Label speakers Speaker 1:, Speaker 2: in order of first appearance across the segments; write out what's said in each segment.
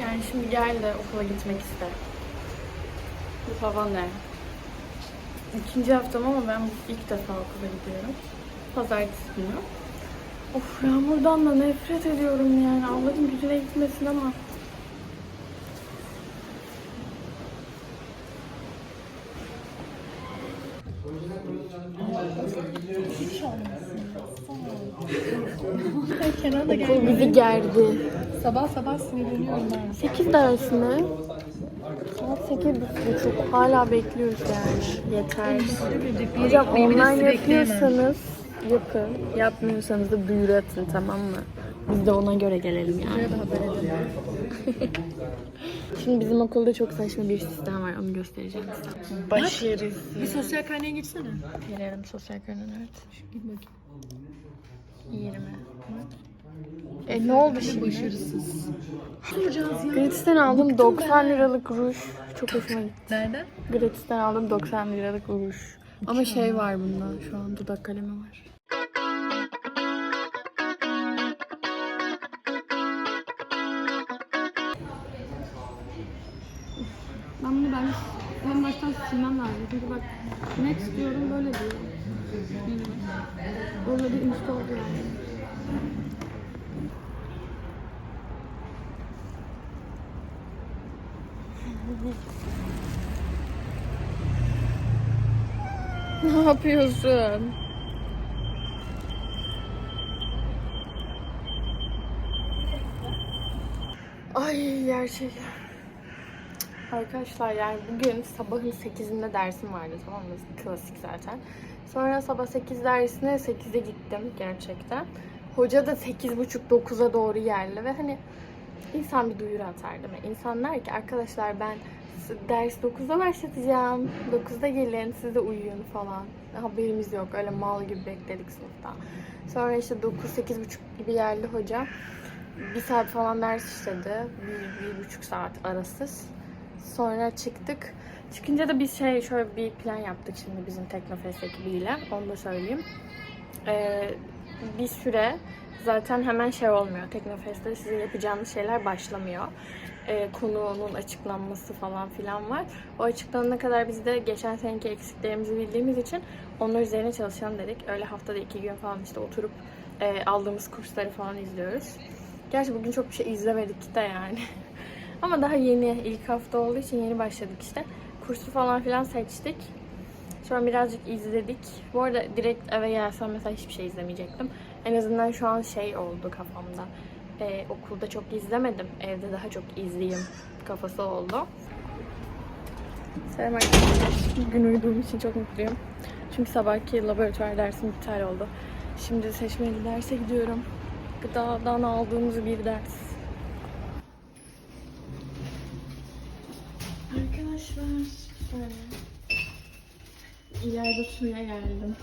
Speaker 1: Yani şimdi gel de okula gitmek iste. Bu hava ne? İkinci haftam ama ben ilk defa okula gidiyorum. Pazartesi günü. Of yağmurdan da nefret ediyorum yani. Allah'ın gücüne gitmesin ama.
Speaker 2: Kenan da
Speaker 1: Okul bizi gerdi.
Speaker 2: Sabah sabah sinirleniyorum ben.
Speaker 1: 8 ders mi? Saat 8 buçuk. Hala bekliyoruz yani. Yeter. Hocam online yapıyorsanız yapın. Yapmıyorsanız da duyuru atın tamam mı? Biz de ona göre gelelim yani. Şimdi bizim okulda çok saçma bir sistem var. Onu göstereceğim size. Başarısız.
Speaker 2: Bir sosyal karneye geçsene.
Speaker 1: Gelelim sosyal görünüm evet.
Speaker 2: Git bakayım.
Speaker 1: 20. E ne oldu şimdi?
Speaker 2: Başarısız.
Speaker 1: Gratis'ten aldım 90 liralık ruj. Çok hoşuma gitti.
Speaker 2: Nereden?
Speaker 1: Gratis'ten aldım 90 liralık ruj. Ama şey var bunda şu an dudak kalemi var. Ben en baştan silmem lazım. Çünkü bak next diyorum böyle diyor. Böyle bir install yani. Ne yapıyorsun? Ay gerçekten. Arkadaşlar yani bugün sabahın 8'inde dersim vardı tamam mı? Klasik zaten. Sonra sabah 8 dersine 8'e gittim gerçekten. Hoca da 8.30-9'a doğru geldi ve hani insan bir duyuru atar değil mi? İnsan der ki arkadaşlar ben ders 9'da başlatacağım. 9'da gelin siz de uyuyun falan. Haberimiz yok. Öyle mal gibi bekledik sınıfta. Sonra işte 9-8.30 gibi geldi hoca. Bir saat falan ders işledi. Bir, bir buçuk saat arasız. Sonra çıktık. Çıkınca da biz şey şöyle bir plan yaptık şimdi bizim Teknofest ekibiyle. Onu da söyleyeyim. Ee, bir süre zaten hemen şey olmuyor. Teknofest'te sizin yapacağınız şeyler başlamıyor. Ee, konunun açıklanması falan filan var. O açıklanana kadar biz de geçen seneki eksiklerimizi bildiğimiz için onlar üzerine çalışalım dedik. Öyle haftada iki gün falan işte oturup e, aldığımız kursları falan izliyoruz. Gerçi bugün çok bir şey izlemedik de yani. Ama daha yeni, ilk hafta olduğu için yeni başladık işte. Kursu falan filan seçtik. Sonra birazcık izledik. Bu arada direkt eve gelsem mesela hiçbir şey izlemeyecektim. En azından şu an şey oldu kafamda. Ee, okulda çok izlemedim. Evde daha çok izleyeyim kafası oldu. Selam arkadaşlar. Bugün uyuduğum için çok mutluyum. Çünkü sabahki laboratuvar dersim iptal oldu. Şimdi seçmeli derse gidiyorum. Gıdadan aldığımız bir ders. Arkadaşlar şöyle. İleride suya geldim.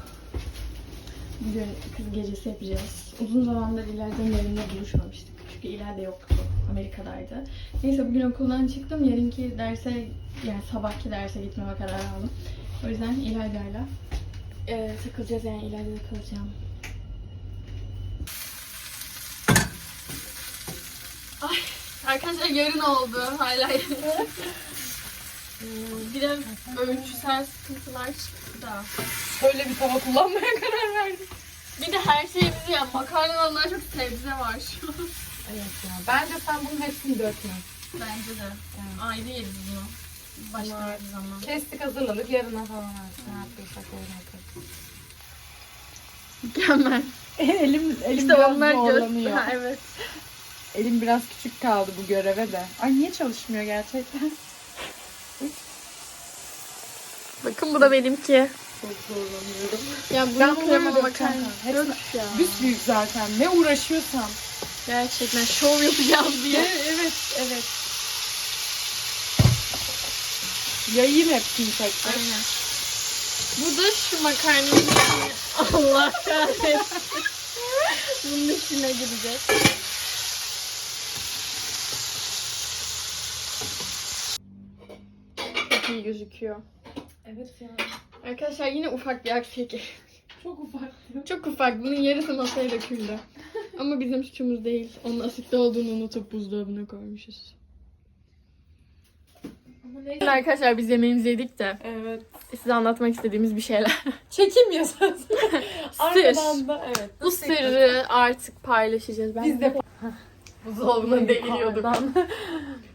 Speaker 1: Bugün kız gecesi yapacağız. Uzun zamandır İlayda'nın yerinde buluşmamıştık. Çünkü İlayda yoktu. Amerika'daydı. Neyse bugün okuldan çıktım. Yarınki derse yani sabahki derse gitmeme karar aldım. O yüzden İlayda'yla e, takılacağız yani İlayda'da kalacağım. Ay arkadaşlar yarın oldu. Hala Biraz ölçüsel sıkıntılar çıktı da.
Speaker 2: Böyle bir tava kullanmaya karar verdim.
Speaker 1: Bir de her şeyimizi ya makarnadan daha çok sebze var şu an.
Speaker 2: Evet ya. Bence sen bunun hepsini dökme.
Speaker 1: Bence de. Ayrı yeriz bunu. Başka bir zaman.
Speaker 2: Kestik hazırladık. Yarına falan artık ne yapıyorsak öyle yaparız.
Speaker 1: Mükemmel.
Speaker 2: elim elim
Speaker 1: İşte
Speaker 2: biraz
Speaker 1: onlar
Speaker 2: zorlanıyor.
Speaker 1: göz. Ha, evet.
Speaker 2: Elim biraz küçük kaldı bu göreve de. Ay niye çalışmıyor gerçekten?
Speaker 1: Bakın bu da benimki.
Speaker 2: Çok zorlanıyorum.
Speaker 1: Ya
Speaker 2: Ben
Speaker 1: bunu makarna.
Speaker 2: hepsini-
Speaker 1: Dök ya.
Speaker 2: Büyük zaten. Ne uğraşıyorsam.
Speaker 1: Gerçekten şov yapacağız diye.
Speaker 2: Evet, evet, evet. Yayayım hepsini tekrar.
Speaker 1: Aynen. Bu da şu makarnanın içine. Allah kahretsin. Bunun içine girecek. Çok iyi gözüküyor.
Speaker 2: Evet ya.
Speaker 1: Arkadaşlar yine ufak bir aksilik.
Speaker 2: Çok ufak.
Speaker 1: Çok ufak. Bunun yarısı masaya döküldü. Ama bizim suçumuz değil. Onun asitli olduğunu unutup buzdolabına koymuşuz. Şimdi arkadaşlar biz yemeğimizi yedik de
Speaker 2: Evet.
Speaker 1: size anlatmak istediğimiz bir şeyler.
Speaker 2: Çekim yazarız.
Speaker 1: Sır.
Speaker 2: Da evet.
Speaker 1: Bu sırrı artık paylaşacağız. Ben
Speaker 2: Biz de
Speaker 1: buzdolabına deliyorduk.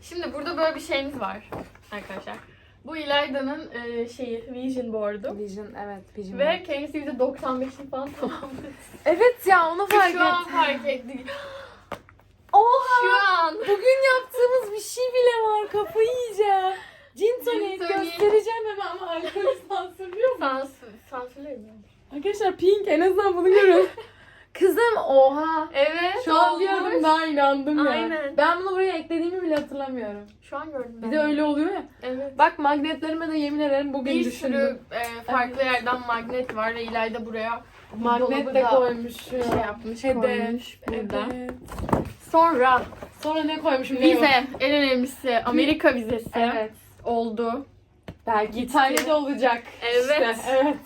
Speaker 1: Şimdi burada böyle bir şeyimiz var arkadaşlar. Bu İlayda'nın e, şeyi, vision board'u.
Speaker 2: Vision evet Vision.
Speaker 1: Ve kendisi %95'ini falan tamamladı.
Speaker 2: evet ya onu fark
Speaker 1: Şu an
Speaker 2: ettim.
Speaker 1: fark ettik.
Speaker 2: Oha!
Speaker 1: Şu an.
Speaker 2: Bugün yaptığımız bir şey bile var. Kafayı yiyeceğim. Gin tonic göstereceğim hemen ama alkolü sansürlüyor mu?
Speaker 1: Sansür, sansürleyim
Speaker 2: Arkadaşlar pink en azından bunu görün. Kızım oha.
Speaker 1: Evet.
Speaker 2: Şu an
Speaker 1: olmuş.
Speaker 2: diyordum daha inandım ya.
Speaker 1: Aynen.
Speaker 2: Ben bunu buraya eklediğimi bile hatırlamıyorum.
Speaker 1: Şu an gördüm ben.
Speaker 2: Bir de öyle oluyor ya.
Speaker 1: Evet.
Speaker 2: Bak magnetlerime de yemin ederim bugün
Speaker 1: Bir
Speaker 2: düşündüm.
Speaker 1: sürü e, farklı yerden magnet var ve İlayda buraya
Speaker 2: magnet de
Speaker 1: da
Speaker 2: koymuş.
Speaker 1: şey yapmış,
Speaker 2: Hedef.
Speaker 1: koymuş burada.
Speaker 2: Evet.
Speaker 1: Sonra
Speaker 2: Sonra ne koymuşum?
Speaker 1: vize, en önemlisi Amerika vizesi
Speaker 2: Evet.
Speaker 1: oldu.
Speaker 2: Belki İtalya'da olacak.
Speaker 1: Evet.
Speaker 2: İşte, evet.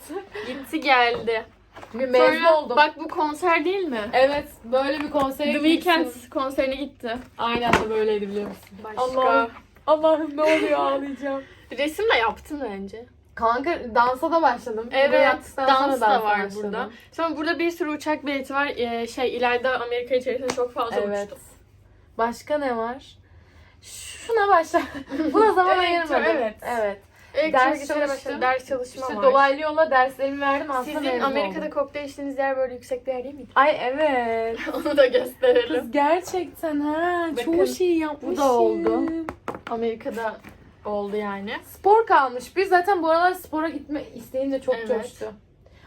Speaker 1: Gitti geldi.
Speaker 2: Mezun
Speaker 1: Sonra
Speaker 2: oldum.
Speaker 1: bak bu konser değil mi?
Speaker 2: Evet, böyle bir konsere
Speaker 1: The
Speaker 2: gitmişsin.
Speaker 1: Weeknd konserine gitti.
Speaker 2: Aynen de böyleydi biliyor musun?
Speaker 1: Başka.
Speaker 2: Allah'ım. Allah'ım ne oluyor ağlayacağım.
Speaker 1: Resim de yaptın bence.
Speaker 2: Kanka dansa da başladım. Buraya
Speaker 1: Evet,
Speaker 2: sonra
Speaker 1: dans da
Speaker 2: dansa
Speaker 1: var
Speaker 2: başladım.
Speaker 1: burada. Sonra burada bir sürü uçak bileti var. Ee, şey İlayda Amerika içerisinde çok fazla
Speaker 2: Evet.
Speaker 1: uçtu.
Speaker 2: Başka ne var? Şuna başla. Buna zaman
Speaker 1: Evet,
Speaker 2: ayırmadım.
Speaker 1: evet.
Speaker 2: Evet.
Speaker 1: Evet,
Speaker 2: Ders
Speaker 1: çalıştım. Ders çalışma
Speaker 2: İşte
Speaker 1: var.
Speaker 2: dolaylı yolla derslerimi verdim aslında
Speaker 1: Sizin Amerika'da
Speaker 2: oldum.
Speaker 1: kokteyl içtiğiniz yer böyle yüksek bir yer değil miydi?
Speaker 2: Ay evet.
Speaker 1: Onu da gösterelim.
Speaker 2: Kız gerçekten ha.
Speaker 1: Bakın,
Speaker 2: Çoğu şeyi yapmışım.
Speaker 1: da oldu. Amerika'da oldu yani.
Speaker 2: Spor kalmış. Biz zaten bu aralar spora gitme isteğim de çok
Speaker 1: Evet.
Speaker 2: coştu.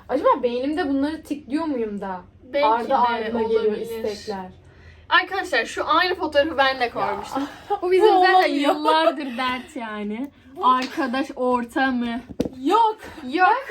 Speaker 2: Acaba beynimde bunları tikliyor muyum da?
Speaker 1: Belki
Speaker 2: Ardı
Speaker 1: de
Speaker 2: ardına geliyor istekler.
Speaker 1: Arkadaşlar şu aynı fotoğrafı ben de koymuştum.
Speaker 2: Bu
Speaker 1: Bu bizim zaten yıllardır dert yani. Arkadaş ortamı.
Speaker 2: Yok.
Speaker 1: Yok.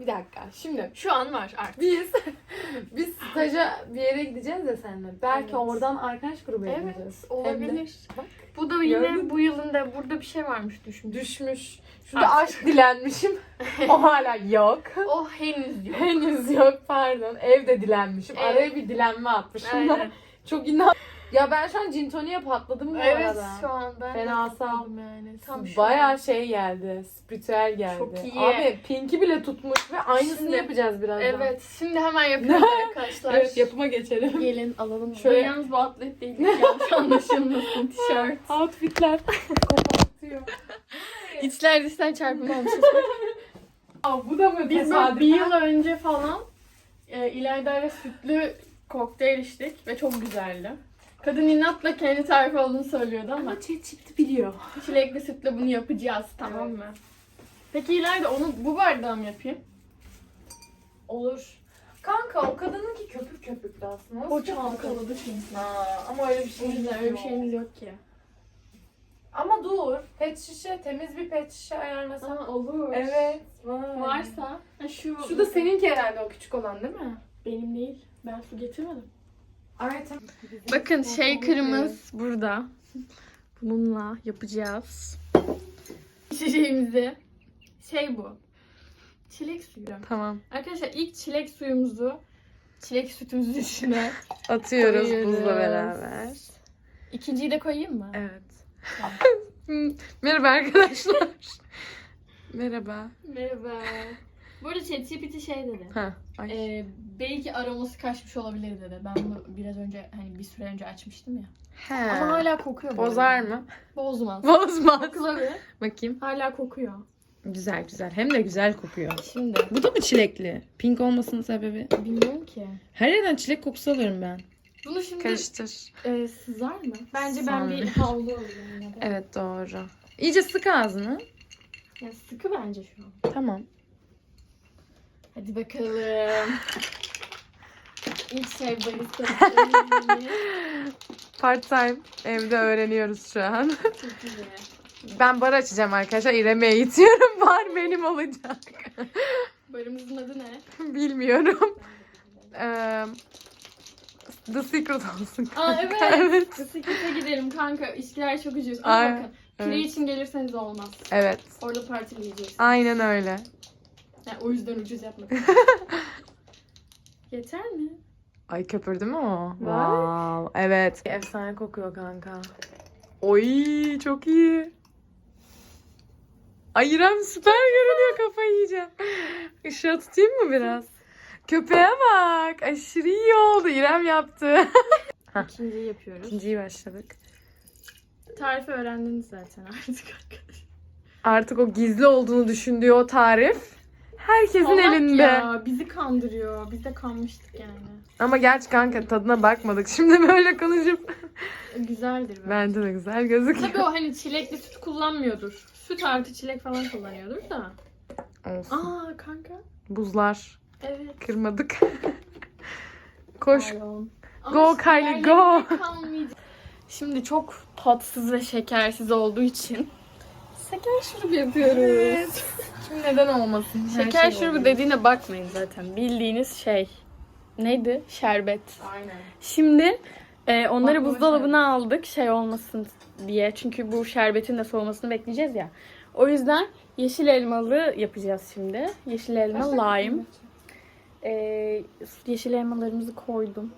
Speaker 2: Bir dakika. Şimdi
Speaker 1: Şu an var artık.
Speaker 2: biz biz staja bir yere gideceğiz ya seninle. Belki
Speaker 1: Evet.
Speaker 2: oradan arkadaş grubu
Speaker 1: Evet
Speaker 2: de
Speaker 1: olabilir.
Speaker 2: bak,
Speaker 1: Bu da yine
Speaker 2: Gördün
Speaker 1: bu yılın da burada bir şey varmış düşmüş.
Speaker 2: düşmüş. Şurada aşk dilenmişim. o hala yok.
Speaker 1: O henüz yok.
Speaker 2: Henüz yok pardon. Evde dilenmişim.
Speaker 1: Evet.
Speaker 2: Araya bir dilenme atmışım.
Speaker 1: Aynen.
Speaker 2: Çok inan. Ya ben şu an gin toniğe patladım bu
Speaker 1: Evet
Speaker 2: arada.
Speaker 1: şu an ben
Speaker 2: Fena
Speaker 1: de
Speaker 2: sağ.
Speaker 1: patladım yani. Tam şu
Speaker 2: Bayağı
Speaker 1: an.
Speaker 2: şey geldi. Spiritüel geldi.
Speaker 1: Çok iyi.
Speaker 2: Abi Pink'i bile tutmuş ve aynısını
Speaker 1: Şimdi-
Speaker 2: yapacağız birazdan.
Speaker 1: Evet şimdi hemen yapıyoruz arkadaşlar.
Speaker 2: Evet yapıma geçelim.
Speaker 1: Gelin alalım.
Speaker 2: Şöyle-
Speaker 1: Şöyle. Yalnız bu atlet değil. Yanlış anlaşılmasın tişört.
Speaker 2: Outfitler kopartıyor.
Speaker 1: İçler dışlar çarpılmamışız.
Speaker 2: Aa, bu da mı
Speaker 1: Biz bir yıl önce falan e, İlayda ile sütlü kokteyl içtik ve çok güzeldi. Kadın inatla kendi tarifi olduğunu söylüyordu ama
Speaker 2: Ama çifti biliyor.
Speaker 1: çilekli sütle bunu yapacağız tamam mı? Peki İlayda onu bu bardağa mı yapayım?
Speaker 2: Olur. Kanka o kadınınki köpük köpüklü aslında.
Speaker 1: O
Speaker 2: köpük
Speaker 1: çalkaladı çünkü.
Speaker 2: Ha, ama öyle bir
Speaker 1: O
Speaker 2: şeyimiz
Speaker 1: yüzden
Speaker 2: yok.
Speaker 1: öyle bir şeyimiz yok ki.
Speaker 2: Ama dur. Pet şişe, temiz bir pet şişe ayarlasan.
Speaker 1: Aa, olur.
Speaker 2: Evet. Var.
Speaker 1: Varsa ha, şu
Speaker 2: Şu da seninki herhalde o küçük olan değil mi?
Speaker 1: benim değil. Ben su getirmedim. Bakın shaker'ımız burada. Bununla yapacağız. İçeceğimizi. Şey bu. Çilek suyu.
Speaker 2: Tamam.
Speaker 1: Arkadaşlar ilk çilek suyumuzu çilek sütümüzün içine.
Speaker 2: Atıyoruz
Speaker 1: Koyuyoruz.
Speaker 2: buzla beraber.
Speaker 1: İkinciyi de koyayım mı?
Speaker 2: Evet. Merhaba arkadaşlar. Merhaba.
Speaker 1: Merhaba. Bu arada ChatGPT şey dedi.
Speaker 2: Ha. Ay.
Speaker 1: Ee, belki aroması kaçmış olabilir dedi. Ben bunu biraz önce hani bir süre önce açmıştım ya.
Speaker 2: He.
Speaker 1: Ama hala kokuyor.
Speaker 2: Bozar mı?
Speaker 1: Bozmaz.
Speaker 2: Bozmaz.
Speaker 1: Kokla bir.
Speaker 2: Bakayım.
Speaker 1: Hala kokuyor.
Speaker 2: Güzel güzel. Hem de güzel kokuyor.
Speaker 1: Şimdi
Speaker 2: Bu da mı çilekli? Pink olmasının sebebi?
Speaker 1: bilmiyorum ki.
Speaker 2: Her yerden çilek kokusu alıyorum ben.
Speaker 1: Bunu şimdi
Speaker 2: Karıştır.
Speaker 1: e, sızar mı? Bence ben bir havlu alayım.
Speaker 2: Evet doğru. İyice sık ağzını.
Speaker 1: Ya sıkı bence şu an.
Speaker 2: Tamam.
Speaker 1: Hadi bakalım. İlk şey barista.
Speaker 2: Part time evde öğreniyoruz şu an.
Speaker 1: Çok güzel.
Speaker 2: Ben bar açacağım arkadaşlar. İrem'e eğitiyorum. Bar benim olacak.
Speaker 1: Barımızın adı ne?
Speaker 2: Bilmiyorum. Eee, The Secret olsun.
Speaker 1: Aa evet.
Speaker 2: evet.
Speaker 1: Bisiklete gidelim kanka. İşkiler çok ucuz. Bakın. Pire
Speaker 2: evet.
Speaker 1: için gelirseniz olmaz.
Speaker 2: Evet.
Speaker 1: Orada partileyeceğiz.
Speaker 2: Aynen öyle.
Speaker 1: Yani o yüzden ucuz yapmadım. Yeter mi?
Speaker 2: Ay köpürdü mü o? Wow. Evet. Efsane kokuyor kanka. Oy çok iyi. Ay İrem süper görünüyor kafayı yiyeceğim. Işığa tutayım mı biraz? Köpeğe bak. Aşırı iyi oldu. İrem yaptı.
Speaker 1: İkinciyi yapıyoruz.
Speaker 2: İkinciyi başladık.
Speaker 1: Tarifi öğrendiniz zaten artık arkadaşlar.
Speaker 2: Artık o gizli olduğunu düşündüğü o tarif herkesin
Speaker 1: Salak
Speaker 2: elinde.
Speaker 1: Ya, bizi kandırıyor. Biz de kanmıştık yani.
Speaker 2: Ama gerçi kanka tadına bakmadık. Şimdi böyle konuşup
Speaker 1: Güzeldir bence.
Speaker 2: bence de güzel gözüküyor.
Speaker 1: Tabii o hani çilekli süt kullanmıyordur. Süt artı çilek falan kullanıyordur da.
Speaker 2: Olsun.
Speaker 1: Aa kanka.
Speaker 2: Buzlar.
Speaker 1: Evet.
Speaker 2: Kırmadık. Koş.
Speaker 1: Pardon.
Speaker 2: Go Kylie, go.
Speaker 1: kalmayacak. Şimdi çok tatsız ve şekersiz olduğu için şeker şurubu yapıyoruz.
Speaker 2: Şimdi neden olmasın? Her
Speaker 1: Şeker
Speaker 2: şey
Speaker 1: şurubu
Speaker 2: oluyor.
Speaker 1: dediğine bakmayın zaten. Bildiğiniz şey. Neydi? Şerbet.
Speaker 2: Aynen.
Speaker 1: Şimdi e, onları
Speaker 2: Baklava
Speaker 1: buzdolabına aldık şey olmasın diye. Çünkü bu şerbetin de soğumasını bekleyeceğiz ya. O yüzden yeşil elmalı yapacağız şimdi. Yeşil elma, lime. E, yeşil elmalarımızı koydum.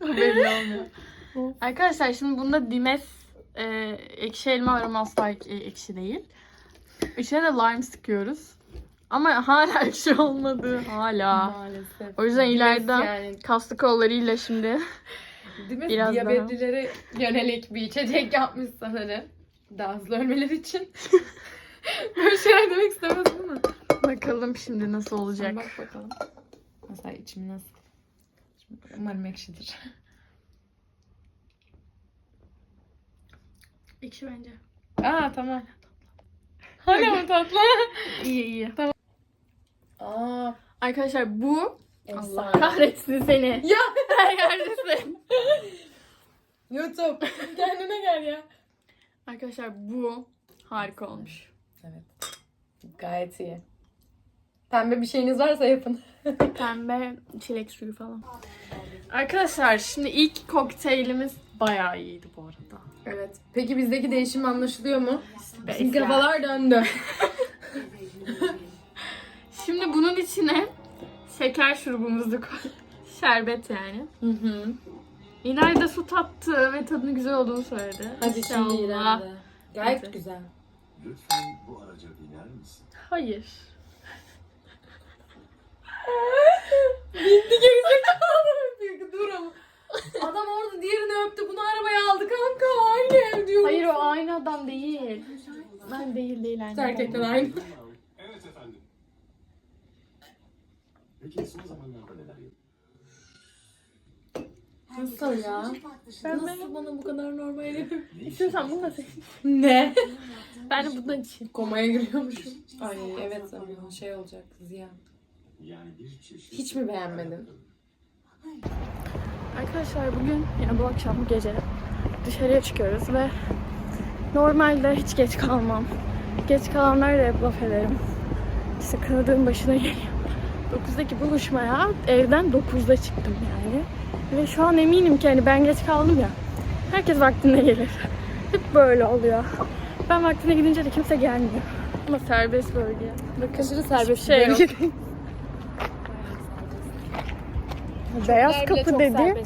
Speaker 2: Belli olmuyor.
Speaker 1: Arkadaşlar şimdi bunda Dimes e, ekşi elma ama asla ek- e, ekşi değil. İçine de lime sıkıyoruz. Ama hala ekşi olmadı. Hala.
Speaker 2: Maalesef.
Speaker 1: O yüzden ileride
Speaker 2: Yani
Speaker 1: kaslı kollarıyla şimdi
Speaker 2: değil mi?
Speaker 1: Biraz
Speaker 2: Diyabetlilere yönelik bir içecek yapmış sanırım. Daha hızlı ölmeleri için. Böyle şeyler demek istemezdim ama.
Speaker 1: bakalım şimdi nasıl olacak.
Speaker 2: Bak bakalım. Mesela içim nasıl? Şimdi Umarım ekşidir.
Speaker 1: Ekşi bence.
Speaker 2: Aa tamam. Hala mı tatlı?
Speaker 1: İyi iyi.
Speaker 2: Aa.
Speaker 1: Arkadaşlar bu Allah
Speaker 2: Efsane.
Speaker 1: kahretsin seni.
Speaker 2: Ya
Speaker 1: Her yerdesin.
Speaker 2: YouTube. Kendine gel ya.
Speaker 1: Arkadaşlar bu harika olmuş.
Speaker 2: Evet. Gayet iyi. Pembe bir şeyiniz varsa yapın.
Speaker 1: Pembe çilek suyu falan. Arkadaşlar şimdi ilk kokteylimiz bayağı iyiydi bu arada.
Speaker 2: Evet. Peki bizdeki değişim anlaşılıyor mu? Bizim
Speaker 1: Beyza.
Speaker 2: kafalar döndü.
Speaker 1: Şimdi bunun içine şeker şurubumuzu koy. Şerbet yani.
Speaker 2: Hı hı.
Speaker 1: İlayda su tattı ve tadının güzel olduğunu söyledi.
Speaker 2: Hadi
Speaker 1: İnşallah.
Speaker 2: şimdi İrem'de. Gayet
Speaker 1: Hadi.
Speaker 2: güzel.
Speaker 3: Lütfen bu araca biner misin?
Speaker 1: Hayır.
Speaker 2: Bindi gerizekalı. Dur ama. Adam orada diğerini öptü. Bunu arabaya aldı kanka. Aynı ev diyor.
Speaker 1: Hayır o aynı adam değil. Ben değil değil aynı adam.
Speaker 2: Erkekler aynı.
Speaker 3: Evet efendim. Peki son zamanlarda neler yapıyorsun?
Speaker 2: Nasıl ya?
Speaker 1: Ben
Speaker 2: Nasıl bana bu kadar normal herif?
Speaker 1: İstiyorsan bunu da seç.
Speaker 2: Ne?
Speaker 1: Ben de bundan için.
Speaker 2: Komaya giriyormuşum. Ay evet ama şey olacak ziyan.
Speaker 3: Yani bir çeşit...
Speaker 2: Hiç mi beğenmedin?
Speaker 1: Arkadaşlar bugün yani bu akşam bu gece dışarıya çıkıyoruz ve normalde hiç geç kalmam. Geç kalanlar da hep laf ederim. İşte kanadığın başına geliyor. 9'daki buluşmaya evden 9'da çıktım yani. Ve şu an eminim ki hani ben geç kaldım ya. Herkes vaktinde gelir. Hep böyle oluyor. Ben vaktinde gidince de kimse gelmiyor. Ama serbest bölge. Bakın
Speaker 2: Aşırı serbest
Speaker 1: şey
Speaker 2: bir
Speaker 1: yok. Beyaz kapı dedi.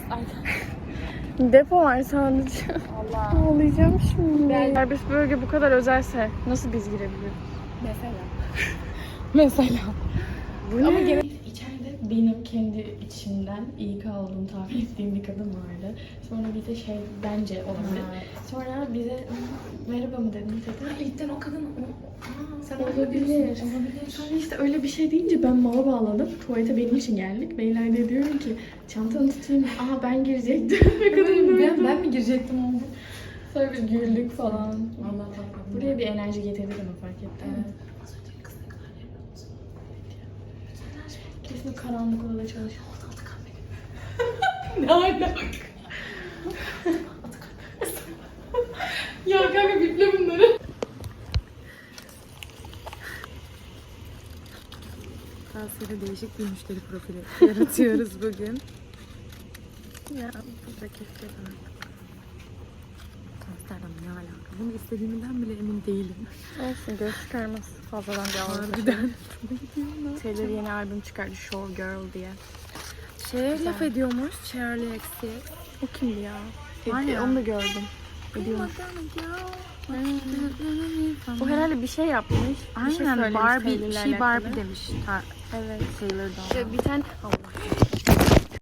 Speaker 1: Depo var sadece. Allah. Ağlayacağım şimdi. Serbest bölge bu kadar özelse nasıl biz girebiliriz?
Speaker 2: Mesela. Mesela.
Speaker 1: Bu Ama gene... Benim kendi içimden iyi kaldığını tahmin ettiğim bir kadın vardı. Sonra bize şey bence olabilir. Sonra bize merhaba mı dedim dedi.
Speaker 2: İlkten o kadın sen
Speaker 1: Olabilir. Sonra işte öyle bir şey deyince ben mala bağladım. Tuvalete benim için geldik. Beyler de diyorum ki çantanı tutayım. Aa ben girecektim. Ve kadın
Speaker 2: Ben, ben mi girecektim oldu?
Speaker 1: Sonra biz güldük falan.
Speaker 2: Vallahi.
Speaker 1: Buraya bir enerji getirdik ama fark ettim.
Speaker 2: Evet.
Speaker 1: Kesin karanlık odada çalışıyor.
Speaker 2: Ne alaka? ya kanka biple bunları. Galatasaray'da değişik bir müşteri profili yaratıyoruz bugün.
Speaker 1: Ya burada keşke
Speaker 2: Amsterdam ne alaka? Bunu istediğimden bile emin değilim.
Speaker 1: Olsun göz çıkarmaz. Fazladan bir ağır.
Speaker 2: Harbiden.
Speaker 1: Taylor yeni albüm çıkardı Show Girl diye.
Speaker 2: Şey laf ediyormuş Charlie XCX.
Speaker 1: O kimdi ya?
Speaker 2: Var ya.
Speaker 1: Onu da gördüm. Biliyormuş. O herhalde bir şey yapmış. bir şey
Speaker 2: Aynen Barbie, şey Barbie demiş. Ta,
Speaker 1: Evet.
Speaker 2: Taylor'dan.
Speaker 1: Bir tane Allah.